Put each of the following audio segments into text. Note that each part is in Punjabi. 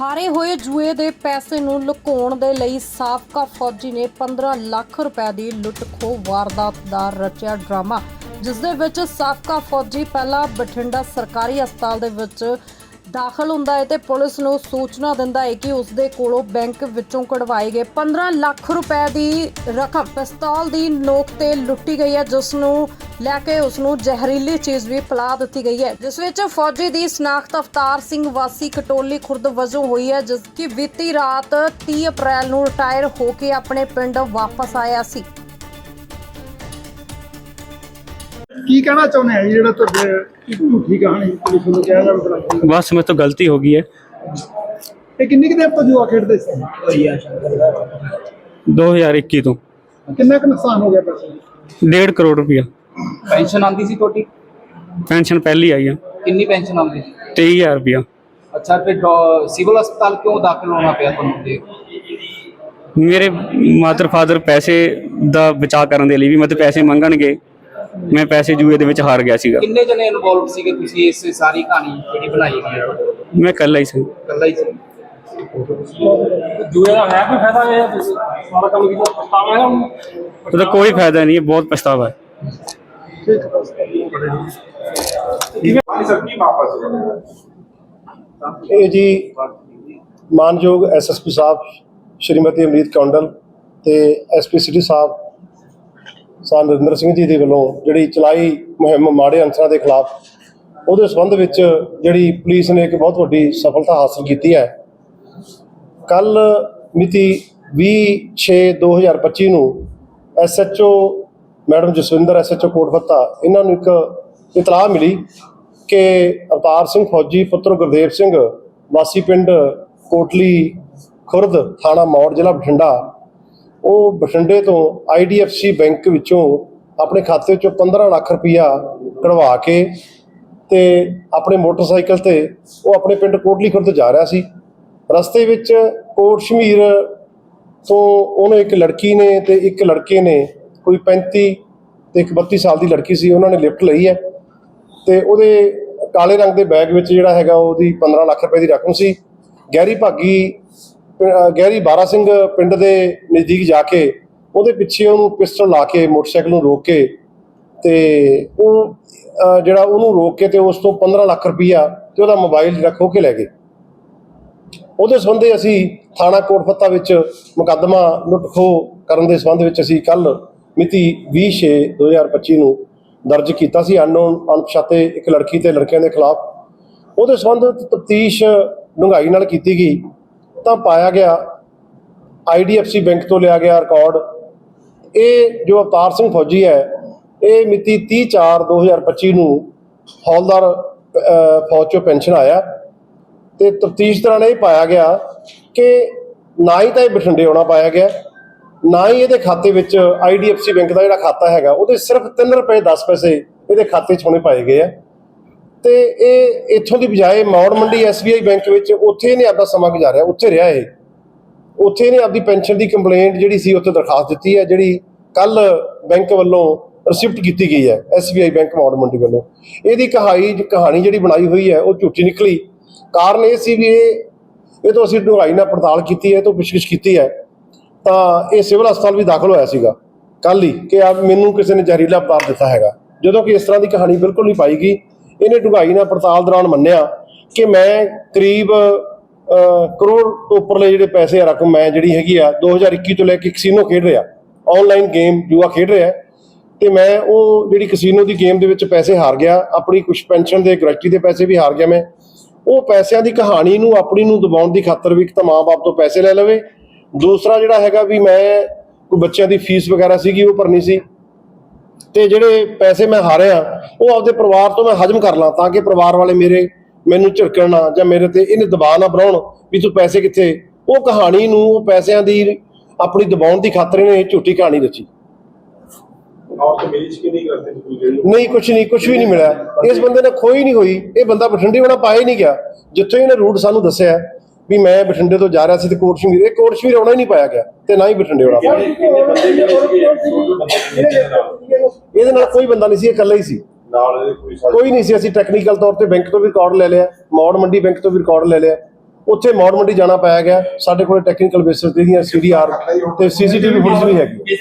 ਹਾਰੇ ਹੋਏ ਜੂਏ ਦੇ ਪੈਸੇ ਨੂੰ ਲੁਕਾਉਣ ਦੇ ਲਈ ਸਾਬਕਾ ਫੌਜੀ ਨੇ 15 ਲੱਖ ਰੁਪਏ ਦੀ ਲੁੱਟ ਖੋਹ ਵਾਰਦਾਤ ਦਾ ਰਚਿਆ ਡਰਾਮਾ, ਜਿਸ ਦੇ ਵਿੱਚ ਸਾਬਕਾ ਫੌਜੀ ਪਹਿਲਾਂ ਬਠਿੰਡਾ ਸਰਕਾਰੀ ਹਸਪਤਾਲ ਦੇ ਵਿੱਚ ਦਾਖਲ ਹੁੰਦਾ ਹੈ ਤੇ ਪੁਲਿਸ ਨੂੰ ਸੂਚਨਾ ਦਿੰਦਾ ਹੈ ਕਿ ਉਸ ਦੇ ਕੋਲੋਂ ਬੈਂਕ ਵਿੱਚੋਂ ਕਢਵਾਏ ਗਏ 15 ਲੱਖ ਰੁਪਏ ਦੀ ਰਕਮ ਪਿਸਤੌਲ ਦੀ ਨੋਕ ਤੇ ਲੁੱਟੀ ਗਈ ਹੈ, ਜਿਸ ਨੂੰ ਲੈ ਕੇ ਉਸ ਨੂੰ ਜ਼ਹਿਰੀਲੀ ਚੀਜ਼ ਵੀ ਪਿਲਾ ਦਿੱਤੀ ਗਈ ਹੈ। ਜਿਸ ਵਿੱਚ ਫੌਜੀ ਦੀ ਸਨਾਖਤ ਅਵਤਾਰ ਸਿੰਘ ਵਾਸੀ ਕਟੋਲੀ ਖੁਰਦ ਵਜੋਂ ਹੋਈ ਹੈ, ਜਿਸ ਕਿ ਬੀਤੀ ਰਾਤ 30 ਅਪ੍ਰੈਲ ਨੂੰ ਰਿਟਾਇਰ ਹੋ ਕੇ ਆਪਣੇ ਪਿੰਡ ਵਾਪਸ ਆਇਆ ਸੀ। ਕੀ ਕਹਿਣਾ ਚਾਹੁੰਦੇ ਆ ਜੀ ਜਿਹੜਾ ਤੁਹਾਡੇ ਝੂਠੀ ਕਹਾਣੀ ਪੁਲਿਸ ਨੂੰ ਕਿਹਾ ਜਾਵੇ ਬਣਾ ਬਸ ਮੇਰੇ ਤੋਂ ਗਲਤੀ ਹੋ ਗਈ ਹੈ। ਇਹ ਕਿੰਨੀ ਕਿਤੇ ਆਪਾਂ ਜੂਆ ਖੇਡਦੇ ਸੀ? 2021 ਤੋਂ। ਕਿੰਨਾ ਕੁ ਨੁਕਸਾਨ ਹੋ ਗਿਆ ਪੈਸੇ? ਦਾ? 1.5 ਕਰੋੜ ਰੁਪਇਆ। ਪੈਨਸ਼ਨ ਆਉਂਦੀ ਸੀ ਤੁਹਾਡੀ? ਪੈਨਸ਼ਨ ਪਹਿਲੀ ਆਈ ਆ। ਕਿੰਨੀ ਪੈਨਸ਼ਨ ਆਉਂਦੀ 23000 ਰੁਪਇਆ। ਅੱਛਾ ਫਿਰ ਸਿਵਲ ਹਸਪਤਾਲ ਕਿਉਂ ਦਾਖਲ ਹੋਣਾ ਪਿਆ ਤੁਹਾਨੂੰ ਤੇ ਮੇਰੇ ਮਾਦਰ ਫਾਦਰ ਪੈਸੇ ਦਾ ਬਚਾਅ ਕਰਨ ਦੇ ਲਈ ਵੀ ਮਤਲਬ ਪੈਸੇ ਮੰਗਣਗੇ। ਮੈਂ ਪੈਸੇ ਜੂਏ ਦੇ ਵਿੱਚ ਹਾਰ ਗਿਆ ਸੀਗਾ। ਕਿੰਨੇ ਜਣੇ ਇਨਵੋਲਵ ਸੀਗੇ ਤੁਸੀਂ ਇਸ ਸਾਰੀ ਕਹਾਣੀ ਜਿਹੜੀ ਬਣਾਈ ਗਈ ਹੈ? ਮੈਂ ਇਕੱਲਾ ਹੀ ਸੀ। ਇਕੱਲਾ ਹੀ ਸੀ। ਜੂਏ ਦਾ ਹੈ ਕੋਈ ਫਾਇਦਾ ਇਹ ਤੁਸੀਂ ਸਾਰਾ ਕੰਮ ਕੀਤਾ ਪਛਤਾਵਾ ਹੈ ਉਹਦਾ ਕੋਈ ਫਾਇਦਾ ਨਹੀਂ ਹੈ ਬਹੁਤ ਪਛਤਾਵਾ ਹੈ। ਇਹ ਜੀ ਮਾਨਯੋਗ ਐਸਐਸਪੀ ਸਾਹਿਬ ਸ਼੍ਰੀਮਤੀ ਅਮਰੀਤ ਕੌਂਡਲ ਤੇ ਐਸਪੀ ਸਿਟੀ ਸਾਹਿਬ ਸਾਹ ਨਰਿੰਦਰ ਸਿੰਘ ਜੀ ਦੇ ਵੱਲੋਂ ਜਿਹੜੀ ਚਲਾਈ ਮੁਹਿੰਮ ਮਾੜੇ ਅੰਸਰਾਂ ਦੇ ਖਿਲਾਫ, ਉਹਦੇ ਸੰਬੰਧ ਵਿੱਚ ਜਿਹੜੀ ਪੁਲਿਸ ਨੇ ਇੱਕ ਬਹੁਤ ਵੱਡੀ ਸਫਲਤਾ ਹਾਸਲ ਕੀਤੀ ਹੈ। ਕੱਲ ਮਿਤੀ 20/6/2025 ਨੂੰ SHO madam Jaswinder SHO Kotfatta ਇਹਨਾਂ ਨੂੰ ਇੱਕ ਇਤਲਾਹ ਮਿਲੀ ਕਿ ਅਵਤਾਰ ਸਿੰਘ ਫੌਜੀ, ਪੁੱਤਰ ਗੁਰਦੇਵ ਸਿੰਘ, ਵਾਸੀ ਪਿੰਡ ਕੋਟਲੀ ਖੁਰਦ, ਥਾਣਾ ਮੌੜ, ਜ਼ਿਲ੍ਹਾ ਬਠਿੰਡਾ ਉਹ ਬਠਿੰਡੇ ਤੋਂ ਆਈਡੀਐਫਸੀ ਬੈਂਕ ਵਿੱਚੋਂ ਆਪਣੇ ਖਾਤੇ ਚੋਂ 15 ਲੱਖ ਰੁਪਇਆ ਕਢਵਾ ਕੇ ਤੇ ਆਪਣੇ ਮੋਟਰਸਾਈਕਲ ਤੇ ਉਹ ਆਪਣੇ ਪਿੰਡ ਕੋਟਲੀ ਖੁਰਦ ਜਾ ਰਿਹਾ ਸੀ। ਰਸਤੇ ਵਿੱਚ ਕੋਟ ਸ਼ਮੀਰ ਤੋਂ ਉਹਨੂੰ ਇੱਕ ਲੜਕੀ ਨੇ ਤੇ ਇੱਕ ਲੜਕੇ ਨੇ, ਕੋਈ 35 ਤੇ ਇੱਕ 32 ਸਾਲ ਦੀ ਲੜਕੀ ਸੀ, ਉਹਨਾਂ ਨੇ ਲਿਫਟ ਲਈ ਹੈ ਤੇ ਉਹਦੇ ਕਾਲੇ ਰੰਗ ਦੇ ਬੈਗ ਵਿੱਚ ਜਿਹੜਾ ਹੈਗਾ ਉਹਦੀ 15 ਲੱਖ ਰੁਪਏ ਦੀ ਰਕਮ ਸੀ। ਗਹਿਰੀ ਭਾਗੀ ਗਹਿਰੀ ਬਾਰਾ ਸਿੰਘ ਪਿੰਡ ਦੇ ਨਜ਼ਦੀਕ ਜਾ ਕੇ ਉਹਦੇ ਪਿੱਛੇ ਉਹਨੂੰ ਪਿਸਟਲ ਲਾ ਕੇ ਮੋਟਰਸਾਈਕਲ ਨੂੰ ਰੋਕ ਕੇ ਤੇ ਉਹ ਜਿਹੜਾ ਉਹਨੂੰ ਰੋਕ ਕੇ ਤੇ ਉਸ ਤੋਂ 15 ਲੱਖ ਰੁਪਈਆ ਤੇ ਉਹਦਾ ਮੋਬਾਈਲ ਜਿਹੜਾ ਖੋਹ ਕੇ ਲੈ ਗਏ। ਉਹਦੇ ਸੰਬੰਧੇ ਅਸੀਂ ਥਾਣਾ ਕੋਟਫੱਤਾ ਵਿੱਚ ਮੁਕੱਦਮਾ ਲੁੱਟ ਖੋਹ ਕਰਨ ਦੇ ਸੰਬੰਧ ਵਿੱਚ ਅਸੀਂ ਕੱਲ ਮਿਤੀ 20/6/2025 ਨੂੰ ਦਰਜ ਕੀਤਾ ਸੀ। ਅਨਨੋਨ ਅਣਪਛਾਤੇ ਇੱਕ ਲੜਕੀ ਤੇ ਲੜਕਿਆਂ ਦੇ ਖਿਲਾਫ। ਉਹਦੇ ਸੰਬੰਧ ਤਫਤੀਸ਼ ਡੂੰਘਾਈ ਨਾਲ ਕੀਤੀ ਗਈ। ਤਾਂ ਪਾਇਆ ਗਿਆ ਆਈਡੀਐਫਸੀ ਬੈਂਕ ਤੋਂ ਲਿਆ ਗਿਆ ਰਿਕਾਰਡ। ਇਹ ਜੋ ਅਵਤਾਰ ਸਿੰਘ ਫੌਜੀ ਹੈ, ਇਹ ਮਿਤੀ 30/4/2025 ਨੂੰ ਹੌਲਦਾਰ ਫੌਜ ਚੋਂ ਪੈਨਸ਼ਨ ਆਇਆ ਤੇ ਤਫਤੀਸ਼ ਦੌਰਾਨ ਇਹ ਪਾਇਆ ਗਿਆ ਕਿ ਨਾ ਹੀ ਤਾਂ ਇਹ ਬਠਿੰਡੇ ਆਉਣਾ ਪਾਇਆ ਗਿਆ, ਨਾ ਹੀ ਇਹਦੇ ਖਾਤੇ ਵਿੱਚ ਆਈਡੀਐਫਸੀ ਬੈਂਕ ਦਾ ਜਿਹੜਾ ਖਾਤਾ ਹੈਗਾ, ਉਹਦੇ ਸਿਰਫ 3 ਰੁਪਏ 10 ਪੈਸੇ ਇਹਦੇ ਖਾਤੇ 'ਚ ਹੋਣੇ ਪਾਏ ਗਏ ਆ। ਤੇ ਇਹ ਇੱਥੋਂ ਦੀ ਬਜਾਏ ਮੌੜ ਮੰਡੀ ਐਸਬੀਆਈ ਬੈਂਕ ਵਿੱਚ ਉੱਥੇ ਇਹਨੇ ਆਪਦਾ ਸਮਾਂ ਗੁਜ਼ਾਰਿਆ, ਉੱਥੇ ਰਿਹਾ ਇਹ। ਉੱਥੇ ਇਹਨੇ ਆਪਦੀ ਪੈਨਸ਼ਨ ਦੀ ਕੰਪਲੇਂਟ ਜਿਹੜੀ ਸੀ ਉੱਥੇ ਦਰਖਾਸਤ ਦਿੱਤੀ ਹੈ, ਜਿਹੜੀ ਕੱਲ ਬੈਂਕ ਵੱਲੋਂ ਰਿਸਿਪਟ ਕੀਤੀ ਗਈ ਹੈ ਐਸਬੀਆਈ ਬੈਂਕ ਮੌੜ ਮੰਡੀ ਵੱਲੋਂ। ਇਹਦੀ ਕਹਾਣੀ ਕਹਾਣੀ ਜਿਹੜੀ ਬਣਾਈ ਹੋਈ ਹੈ, ਉਹ ਝੂਠੀ ਨਿਕਲੀ। ਕਾਰਨ ਇਹ ਸੀ ਵੀ ਇਹ ਇਹ ਤੋਂ ਅਸੀਂ ਡੂੰਘਾਈ ਨਾਲ ਪੜਤਾਲ ਕੀਤੀ ਹੈ ਤੋਂ ਪੁੱਛਗਿੱਛ ਕੀਤੀ ਹੈ। ਤਾਂ ਇਹ ਸਿਵਲ ਹਸਪਤਾਲ ਵੀ ਦਾਖਲ ਹੋਇਆ ਸੀਗਾ। ਕੱਲ ਹੀ ਕਿ ਆ ਮੈਨੂੰ ਕਿਸੇ ਨੇ ਜ਼ਹਿਰੀਲਾ ਪਦਾਰਥ ਦਿੱਤਾ ਹੈਗਾ। ਜਦੋਂ ਕਿ ਇਸ ਤਰ੍ਹਾਂ ਦੀ ਕਹਾਣੀ ਬਿਲਕੁਲ ਨਹੀਂ ਪਾਈ ਗਈ। ਇਹਨੇ ਡੂੰਘਾਈ ਨਾਲ ਪੜਤਾਲ ਦੌਰਾਨ ਮੰਨਿਆ ਕਿ ਮੈਂ ਕਰੀਬ ਕਰੋੜ ਤੋਂ ਉੱਪਰਲੇ ਜਿਹੜੇ ਪੈਸੇ ਆ ਰਕਮ ਮੈਂ ਜਿਹੜੀ ਹੈਗੀ ਆ 2021 ਤੋਂ ਲੈ ਕੇ ਕਸੀਨੋ ਖੇਡ ਰਿਹਾ। ਆਨਲਾਈਨ ਗੇਮ ਜੂਆ ਖੇਡ ਰਿਹਾ ਤੇ ਮੈਂ ਉਹ ਜਿਹੜੀ ਕਸੀਨੋ ਦੀ ਗੇਮ ਦੇ ਵਿੱਚ ਪੈਸੇ ਹਾਰ ਗਿਆ, ਆਪਣੀ ਕੁਝ ਪੈਨਸ਼ਨ ਦੇ ਗ੍ਰੈਚੁਟੀ ਦੇ ਪੈਸੇ ਵੀ ਹਾਰ ਗਿਆ ਮੈਂ। ਉਹ ਪੈਸਿਆਂ ਦੀ ਕਹਾਣੀ ਨੂੰ, ਆਪਣੀ ਨੂੰ ਦਬਾਉਣ ਦੀ ਖਾਤਰ ਵੀ ਇੱਕ ਤਾਂ ਮਾਂ-ਬਾਪ ਤੋਂ ਪੈਸੇ ਲੈ ਲਵੇ। ਦੂਸਰਾ ਜਿਹੜਾ ਹੈਗਾ ਵੀ ਮੈਂ, ਕੋਈ ਬੱਚਿਆਂ ਦੀ ਫੀਸ ਵਗੈਰਾ ਸੀਗੀ, ਉਹ ਭਰਨੀ ਸੀ। ਤੇ ਜਿਹੜੇ ਪੈਸੇ ਮੈਂ ਹਾਰਿਆ ਉਹ ਆਪਦੇ ਪਰਿਵਾਰ ਤੋਂ ਮੈਂ ਹਜਮ ਕਰ ਲਾਂ ਤਾਂ ਕਿ ਪਰਿਵਾਰ ਵਾਲੇ ਮੇਰੇ ਮੈਨੂੰ ਝਿੜਕਣ ਨਾ ਜਾਂ ਮੇਰੇ ਤੇ ਇਹਨੇ ਦਬਾਅ ਨਾ ਬਣਾਉਣ ਵੀ ਤੂੰ ਪੈਸੇ ਕਿੱਥੇ? ਉਹ ਕਹਾਣੀ ਨੂੰ ਉਹ ਪੈਸਿਆਂ ਦੀ ਆਪਣੀ ਦਬਾਉਣ ਦੀ ਖਾਤਰ ਇਹ ਝੂਠੀ ਕਹਾਣੀ ਰਚੀ। ਨਹੀਂ ਕੁਝ ਨਹੀਂ ਕੁਝ ਵੀ ਨਹੀਂ ਮਿਲਿਆ। ਇਸ ਬੰਦੇ ਨੇ ਖੋਈ ਨਹੀਂ ਹੋਈ। ਇਹ ਬੰਦਾ ਬਠਿੰਡੇ ਵਾਲਾ ਪਾਇਆ ਹੀ ਨਹੀਂ ਗਿਆ। ਜਿੱਥੇ ਇਹਨੇ ਰੂਟ ਸਾਨੂੰ ਦੱਸਿਆ ਵੀ ਮੈਂ ਬਠਿੰਡੇ ਤੋਂ ਜਾ ਰਿਹਾ ਸੀ ਤੇ ਕੋਟ ਸ਼ਮੀਰ ਇਹ ਕੋਟ ਸ਼ਮੀਰ ਆਉਣਾ ਹੀ ਨਹੀਂ ਪਾਇਆ ਗਿਆ ਤੇ ਨਾ ਹੀ ਬਠਿੰਡੇ ਪਾਇਆ ਇਹਦੇ ਨਾਲ ਕੋਈ ਬੰਦਾ ਨਹੀਂ ਸੀ ਇਹ ਇਕੱਲਾ ਹੀ ਸੀ। ਕੋਈ ਨਹੀਂ ਸੀ ਅਸੀਂ ਟੈਕਨੀਕਲ ਤੌਰ ਤੇ ਬੈਂਕ ਤੋਂ ਵੀ ਰਿਕਾਰਡ ਲੈ ਲਿਆ ਮੌੜ ਮੰਡੀ ਬੈਂਕ ਤੋਂ ਵੀ ਰਿਕਾਰਡ ਲੈ ਲਿਆ। ਉੱਥੇ ਮੌੜ ਮੰਡੀ ਜਾਣਾ ਪਾਇਆ ਗਿਆ ਸਾਡੇ ਕੋਲ ਟੈਕਨੀਕਲ ਬੇਸਿਸ ਤੇ ਦੀਆਂ ਸੀਡੀਆਰ ਤੇ ਸੀਸੀਟੀਵੀ ਫੁਟੇਜ ਵੀ ਹੈਗੀ।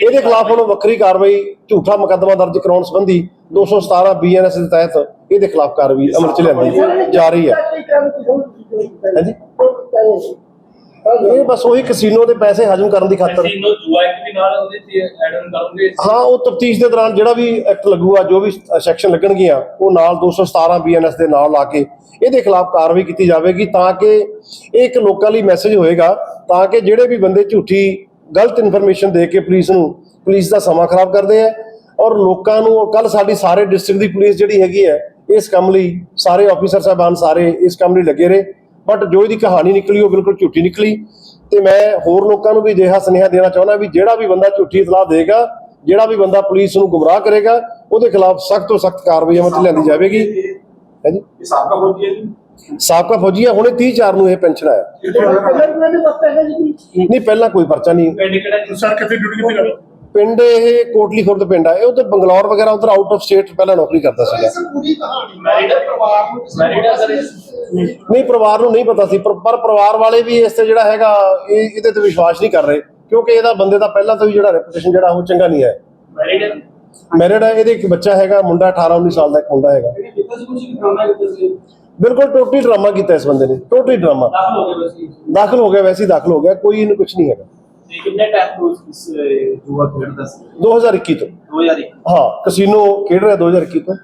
ਇਹਦੇ ਖਿਲਾਫ ਹੁਣ ਵੱਖਰੀ ਕਾਰਵਾਈ ਝੂਠਾ ਮੁਕੱਦਮਾ ਦਰਜ ਕਰਾਉਣ ਸੰਬੰਧੀ 217 ਬੀਐਨਐਸ ਦੇ ਤਹਿਤ ਇਹਦੇ ਖਿਲਾਫ ਕਾਰਵਾਈ ਅਮਲ ਚ ਲਿਆਂਦੀ ਜਾ ਰਹੀ ਹੈ। ਹਾਂਜੀ। ਇਹ ਬਸ ਉਹੀ ਕਸੀਨੋ ਦੇ ਪੈਸੇ ਹਜਮ ਕਰਨ ਦੀ ਖਾਤਰ। ਕੈਸੀਨੋ ਜੂਆ ਇੱਕ ਵੀ ਨਾਲ ਉਹਦੇ ਤੇ ਐਡ ਆਨ ਕਰੋਗੇ ਹਾਂ ਉਹ ਤਫਤੀਸ਼ ਦੇ ਦੌਰਾਨ ਜਿਹੜਾ ਵੀ ਐਕਟ ਲੱਗੂਗਾ ਜੋ ਵੀ ਸੈਕਸ਼ਨ ਲੱਗਣਗੀਆਂ ਉਹ ਨਾਲ 217 ਬੀਐਨਐਸ ਦੇ ਨਾਲ ਲਾ ਕੇ ਇਹਦੇ ਖਿਲਾਫ ਕਾਰਵਾਈ ਕੀਤੀ ਜਾਵੇਗੀ ਤਾਂ ਕਿ ਇਹ ਇੱਕ ਲੋਕਾਂ ਲਈ ਮੈਸੇਜ ਹੋਏਗਾ ਤਾਂ ਕਿ ਜਿਹੜੇ ਵੀ ਬੰਦੇ ਝੂਠੀ ਗਲਤ ਇਨਫੋਰਮੇਸ਼ਨ ਦੇ ਕੇ ਪੁਲਿਸ ਨੂੰ ਪੁਲਿਸ ਦਾ ਸਮਾਂ ਖਰਾਬ ਕਰਦੇ ਆ ਔਰ ਲੋਕਾਂ ਨੂੰ ਕੱਲ ਸਾਡੀ ਸਾਰੇ ਡਿਸਟ੍ਰਿਕਟ ਦੀ ਪੁਲਿਸ ਜਿਹੜੀ ਹੈਗੀ ਹੈ ਇਸ ਕੰਮ ਲਈ ਸਾਰੇ ਆਫੀਸਰ ਸਾਹਿਬਾਨ ਸਾਰੇ ਇਸ ਕੰਮ ਲਈ ਲੱਗੇ ਰਹੇ। ਬਟ ਜੋ ਇਹਦੀ ਕਹਾਣੀ ਨਿਕਲੀ ਉਹ ਬਿਲਕੁਲ ਝੂਠੀ ਨਿਕਲੀ। ਤੇ ਮੈਂ ਹੋਰ ਲੋਕਾਂ ਨੂੰ ਵੀ ਅਜਿਹਾ ਸੁਨੇਹਾ ਦੇਣਾ ਚਾਹੁੰਦਾ ਵੀ ਜਿਹੜਾ ਵੀ ਬੰਦਾ ਝੂਠੀ ਇਤਲਾਹ ਦੇਗਾ ਜਿਹੜਾ ਵੀ ਬੰਦਾ ਪੁਲਿਸ ਨੂੰ ਗੁੰਮਰਾਹ ਕਰੇਗਾ ਉਹਦੇ ਖਿਲਾਫ ਸਖਤ ਤੋਂ ਸਖਤ ਕਾਰਵਾਈ ਅਮਲ 'ਚ ਲਿਆਂਦੀ ਜਾਵੇਗੀ। ਹੈ ਜੀ? ਸਾਬਕਾ ਫੌਜੀ ਹੈ ਜੀ। ਸਾਬਕਾ ਫੌਜੀ ਆ ਹੁਣੇ 30 ਚਾਰ ਨੂੰ ਇਹ ਪੈਨਸ਼ਨ ਆਇਆ। ਨਹੀਂ ਪਹਿਲਾਂ ਕੋਈ ਪਰਚਾ ਨਹੀਂ। ਸਰ ਕਿੱਥੇ ਡਿਊਟੀ ਕਿੱਥੇ ਕਰਦਾ ਪਿੰਡ ਇਹ ਕੋਟਲੀ ਖੁਰਦ ਪਿੰਡ ਆ। ਇਹ ਉਧਰ ਬੰਗਲੌਰ ਵਗੈਰਾ ਉਧਰ ਆਊਟ ਆਫ ਸਟੇਟ ਪਹਿਲਾਂ ਨੌਕਰੀ ਕਰਦਾ ਸੀਗਾ। ਪੂਰੀ ਕਹਾਣੀ ਮੈਰਿਡ ਪਰਿਵਾਰ ਨੂੰ ਮੈਰਿਡ ਹੈ ਸਰ ਨਹੀਂ ਪਰਿਵਾਰ ਨੂੰ ਨਹੀਂ ਪਤਾ ਸੀ ਪਰ ਪਰ ਪਰਿਵਾਰ ਵਾਲੇ ਵੀ ਇਸ ਤੇ ਜਿਹੜਾ ਹੈਗਾ ਇਹ ਇਹਦੇ ਤੇ ਵਿਸ਼ਵਾਸ ਨਹੀਂ ਕਰ ਰਹੇ ਕਿਉਂਕਿ ਇਹਦਾ ਬੰਦੇ ਦਾ ਪਹਿਲਾਂ ਤੋਂ ਹੀ ਜਿਹੜਾ ਰੈਪੂਟੇਸ਼ਨ ਜਿਹੜਾ ਉਹ ਚੰਗਾ ਨਹੀਂ ਹੈ। ਮੈਰਿਡ ਹੈ ਮੈਰਿਡ ਹੈ ਇਹਦੇ ਇੱਕ ਬੱਚਾ ਹੈਗਾ ਮੁੰਡਾ 18 19 ਸਾਲ ਦਾ ਇੱਕ ਮੁੰਡਾ ਹੈਗਾ। ਬਿਲਕੁਲ ਟੋਟਲੀ ਡਰਾਮਾ ਕੀਤਾ ਇਸ ਬੰਦੇ ਨੇ ਟੋਟਲੀ ਡਰਾਮਾ ਦਾਖਲ ਹੋ ਬਸ ਜੀ। ਦਾਖਲ ਹੋ ਗਿਆ ਵੈਸੇ ਹੀ ਦਾਖਲ ਹੋ ਗਿਆ ਕੋਈ ਇਹਨੂੰ ਕੁਝ ਨਹੀਂ ਹੈਗਾ। ਤੇ ਕਿੰਨੇ ਟਾਈਮ ਤੋਂ ਇਸ ਜੂਆ ਖੇਡਦਾ ਸੀ? 2021 ਤੋਂ। 2001 ਹਾਂ ਕਸੀਨੋ ਖੇਡ ਰਿਹਾ 2021 ਤੋਂ।